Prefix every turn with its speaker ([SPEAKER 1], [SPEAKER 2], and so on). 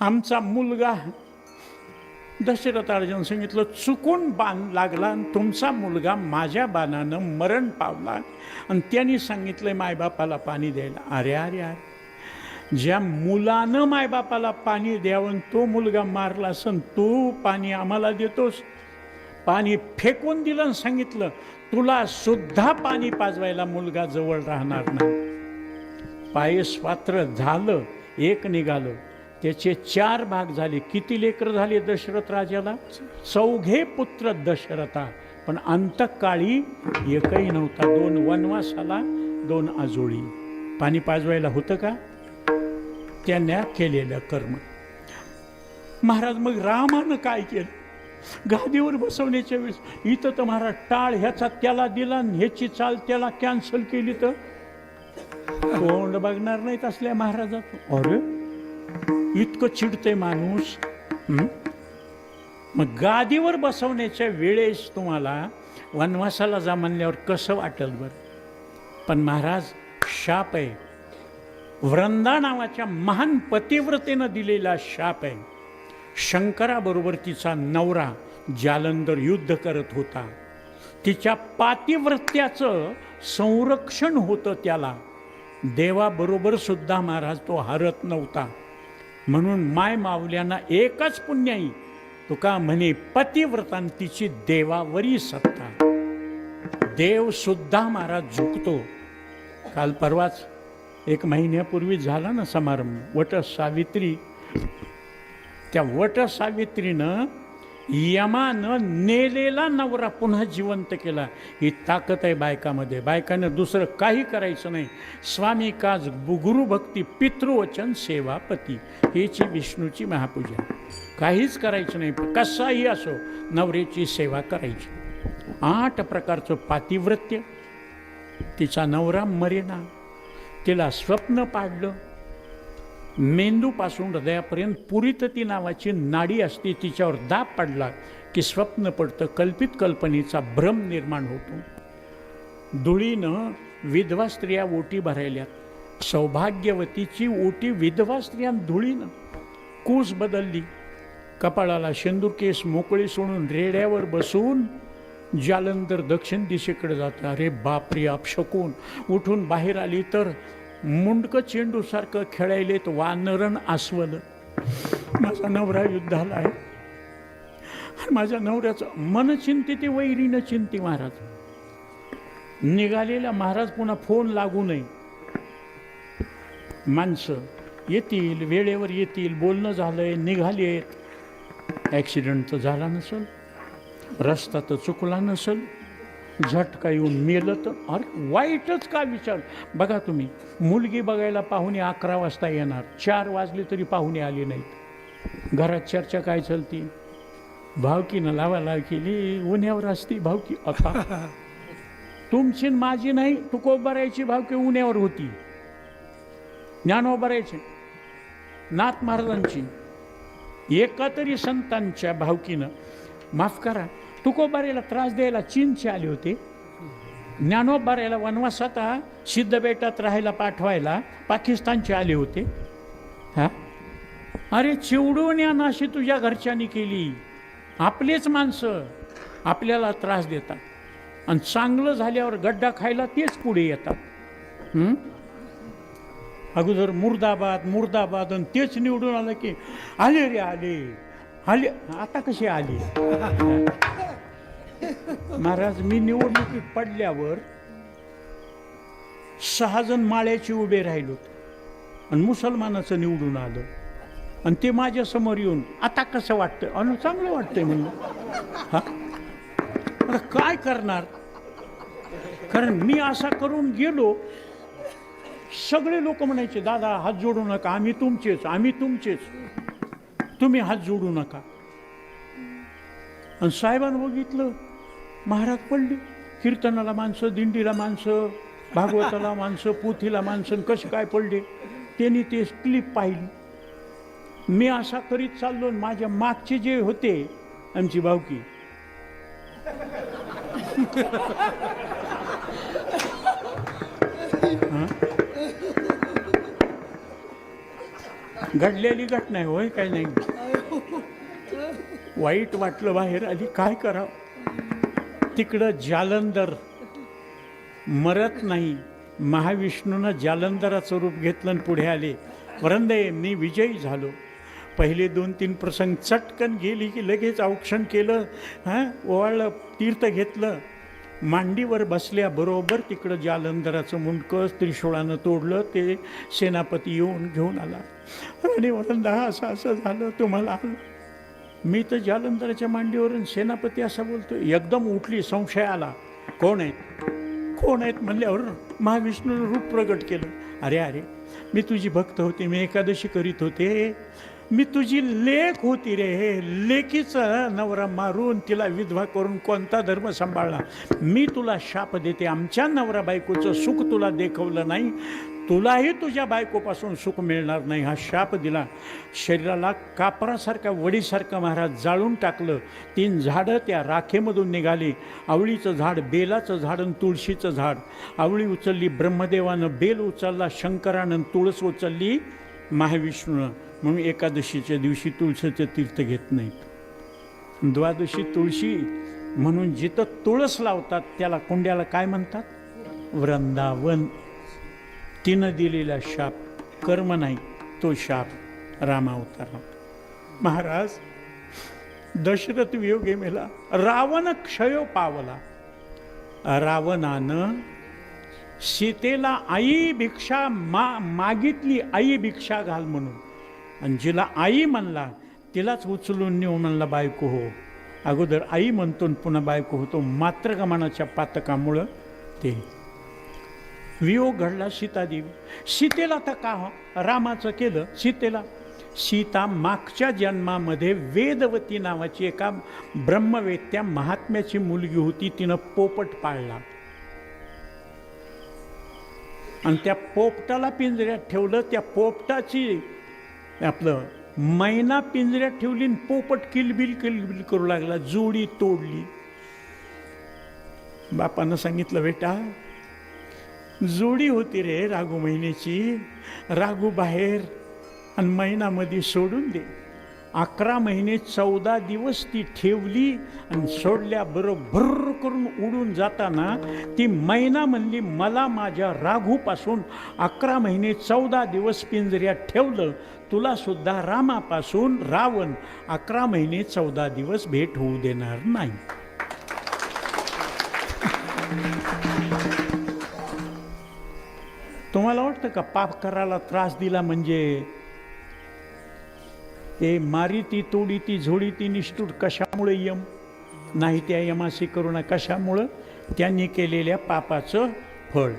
[SPEAKER 1] आमचा मुलगा दशरथ अर्जुन सांगितलं चुकून बाण लागला आणि तुमचा मुलगा माझ्या बाणानं मरण पावला. आणि त्यांनी सांगितलं मायबापाला पाणी द्यायला. अरे अरे अरे. ज्या मुलानं मायबापाला पाणी द्यावं आणि तो मुलगा मारला असन तू पाणी आम्हाला देतोस. पाणी फेकून दिलं आणि सांगितलं तुला सुद्धा पाणी पाजवायला मुलगा जवळ राहणार नाही. पायस्वात्र झालं एक निघालं. त्याचे चार भाग झाले. किती लेकर झाले दशरथ राजाला? चौघे पुत्र दशरथा. पण अंतकाळी एकही नव्हता. दोन वनवासाला दोन आजोळी. पाणी पाजवायला होतं का? त्यांना केलेलं कर्म. महाराज मग रामानं काय केलं? गादीवर बसवण्याच्या वेळेस इथं तर महाराज टाळ ह्याचा त्याला दिला आणि ह्याची चाल त्याला कॅन्सल केली तर? कोण बघणार नाहीत असल्या महाराजात. अरे इतकं चिडतंय माणूस. मग गादीवर बसवण्याच्या वेळेस तुम्हाला वनवासाला जा म्हणल्यावर कसं वाटेल बरं? पण महाराज शाप आहे. वृंदा नावाच्या महान पतिव्रतेनं दिलेला शाप आहे. शंकराबरोबर तिचा नवरा जालंधर युद्ध करत होता. तिच्या पातिव्रत्याचं संरक्षण होतं त्याला. देवाबरोबर सुद्धा महाराज तो हरत नव्हता. म्हणून माय माऊल्यांना एकच पुण्याई तुका म्हणे पतिव्रतान तिची देवावरी सत्ता. देव सुद्धा महाराज झुकतो. काल परवाच एक महिन्यापूर्वी झाला ना समारंभ वट सावित्री त्या वट सावित्रीनं यमानं नेलेला नवरा पुन्हा जिवंत केला. ही ताकद आहे बायकामध्ये. बायकानं दुसरं काही करायचं नाही. स्वामी काज गुरुभक्ती पितृवचन सेवापती. हीची विष्णूची महापूजा. काहीच करायचं नाही. कसाही असो नवऱ्याची सेवा करायची. आठ प्रकारचं पातिव्रत्य. तिचा नवरा मरेना. तिला स्वप्न पाडलं. मेंदूपासून हृदयापर्यंत पुरितती नावाची नाडी असते तिच्यावर दाब पडला की स्वप्न पडतं कल्पित कल्पनेचा भ्रम निर्माण होतो. धुळीनं विधवा स्त्रिया ओटी भरायल्यात. सौभाग्यवतीची ओटी विधवा स्त्रिया धुळीनं. कूस बदलली. कपाळाला शेंदूर केस मोकळी सोडून रेड्यावर बसून जालंधर दक्षिण दिशेकडे जातं. अरे बापरे अपशकून उठून बाहेर आली तर मुंडकं चेंडूसारखं खेळायलेत वानरण अस्वल. माझा नवरा युद्धाला आहे. आणि माझ्या नवऱ्याचं मन चिंती ते वैरीनं चिंती महाराज. निघालेला महाराज पुन्हा फोन लागू नये. माणसं येतील वेळेवर येतील बोलणं झालंय निघाली आहेत. ॲक्सिडेंट तर झाला नसेल. रस्ता तर चुकला नसेल. झटका येऊन मेलं तर अरे वाईटच का विचार? बघा तुम्ही मुलगी बघायला पाहुणे अकरा वाजता येणार चार वाजले तरी पाहुणे आले नाहीत. घरात चर्चा काय चालती? भावकीनं लावा लाव केली उन्ह्यावर असती भावकी आता तुमची माझी नाही तुकोबारायची भावकी उन्ह्यावर होती. ज्ञानोबारायची नाथ महाराजांची एका तरी संतांच्या भावकीनं. माफ करा तुकोबारेला त्रास द्यायला चीनचे आले होते. ज्ञानोबारेला वनवासात सिद्धबेटात राहायला पाठवायला पाकिस्तानचे आले होते. हा? अरे चिवडून या नाशी तुझ्या घरच्यांनी केली. आपलेच माणसं आपल्याला त्रास देतात. आणि चांगलं झाल्यावर गड्डा खायला तेच पुढे येतात. अगोदर मुर्दाबाद मुर्दाबाद आणि तेच निवडून आलं की आले रे आले. आले. आता कसे आले? महाराज मी निवडणुकीत पडल्यावर सहा जण माळ्याची उभे राहिलो आणि मुसलमानाचं निवडून आलं. आणि ते माझ्यासमोर येऊन आता कसं वाटतं अनु चांगलं वाटतंय म्हणलं. हा? आता काय करणार? कारण मी असा करून गेलो. सगळे लोक म्हणायचे दादा हात जोडू नका. आम्ही तुमचेच आम्ही तुमचेच. तुम्ही हात जोडू नका. आणि साहेबांनी बघितलं महाराग पडले कीर्तनाला माणसं दिंडीला माणसं भागवताला माणसं पोथीला माणसं कसे काय पडले? त्यांनी ते क्लिप पाहिली. मी असा करीत चाललो आणि माझ्या मागचे जे होते आमची भावकी. घडलेली घटना आहे होय काय नाही. वाईट वाटलं बाहेर आधी काय करावं? तिकडं जालंधर मरत नाही. महाविष्णूनं जालंधराचं रूप घेतलं आणि पुढे आले. वरंदे मी विजयी झालो. पहिले दोन तीन प्रसंग चटकन गेली की लगेच औक्षण केलं हां ओवाळलं तीर्थ घेतलं. मांडीवर बसल्याबरोबर तिकडं जालंधराचं मुंडकं त्रिशूळानं तोडलं ते सेनापती येऊन घेऊन आला. आणि वरंदा असं असं झालं तुम्हाला आलं मी तर जालंधराच्या मांडीवरून सेनापती असा बोलतो एकदम उठली संशय आला. कोण आहेत? कोण आहेत म्हणल्यावर महाविष्णूनं रूप प्रगट केलं. अरे अरे मी तुझी भक्त होते मी एकादशी करीत होते. मी तुझी लेख होती रे. लेखीचा नवरा मारून तिला विधवा करून कोणता धर्म सांभाळला? मी तुला शाप देते. आमच्या नवरा बायकोचं सुख तुला देखवलं नाही. तुलाही तुझ्या बायकोपासून सुख मिळणार नाही. हा शाप दिला. शरीराला कापरासारख्या वडीसारखं महाराज जाळून टाकलं. तीन झाडं त्या राखेमधून निघाली. आवळीचं झाड बेलाचं झाड आणि तुळशीचं झाड. आवळी उचलली ब्रह्मदेवानं बेल उचलला शंकरानं तुळस उचलली महाविष्णूनं. म्हणून एकादशीच्या दिवशी तुळशीचं तीर्थ घेत नाहीत. द्वादशी तुळशी म्हणून जिथं तुळस लावतात त्याला कुंड्याला काय म्हणतात? वृंदावन. तिनं दिलेला शाप कर्म नाही तो शाप रामावतार महाराज दशरथ वियोगे मेला रावण क्षयो पावला. रावणानं सीतेला आई भिक्षा मा मागितली आई भिक्षा घाल म्हणून. आणि जिला आई म्हणला तिलाच उचलून नेऊ म्हणला बायको हो. अगोदर आई म्हणतो पुन्हा बायको होतो मात्र गमानाच्या पातकामुळं ते वियोग घडला सीतादेवी. सीतेला तर का हो? रामाचं केलं सीतेला. सीता मागच्या जन्मामध्ये वेदवती नावाची एका ब्रह्मवेत्या महात्म्याची मुलगी होती. तिनं पोपट पाळला. आणि त्या पोपटाला पिंजऱ्यात ठेवलं. त्या पोपटाची आपलं मैना पिंजऱ्यात ठेवली आणि पोपट किलबिल किलबिल करू लागला. जोडी तोडली. बापानं सांगितलं बेटा जोडी होती रे रागू महिन्याची रागू बाहेर आणि महिनामध्ये सोडून दे. अकरा महिने चौदा दिवस ती ठेवली आणि सोडल्या बरोबर करून उडून जाताना ती मैना म्हणली मला माझ्या राघूपासून अकरा महिने चौदा दिवस पिंजऱ्यात ठेवलं. तुलासुद्धा रामापासून रावण अकरा महिने चौदा दिवस भेट होऊ देणार नाही. तुम्हाला वाटतं का पाप करायला त्रास दिला म्हणजे? ए मारी ती तोडी ती झोडी ती निष्ठूर कशामुळे यम? नाही त्या यमासी करुणा कशामुळं? त्यांनी केलेल्या पापाचं फळ.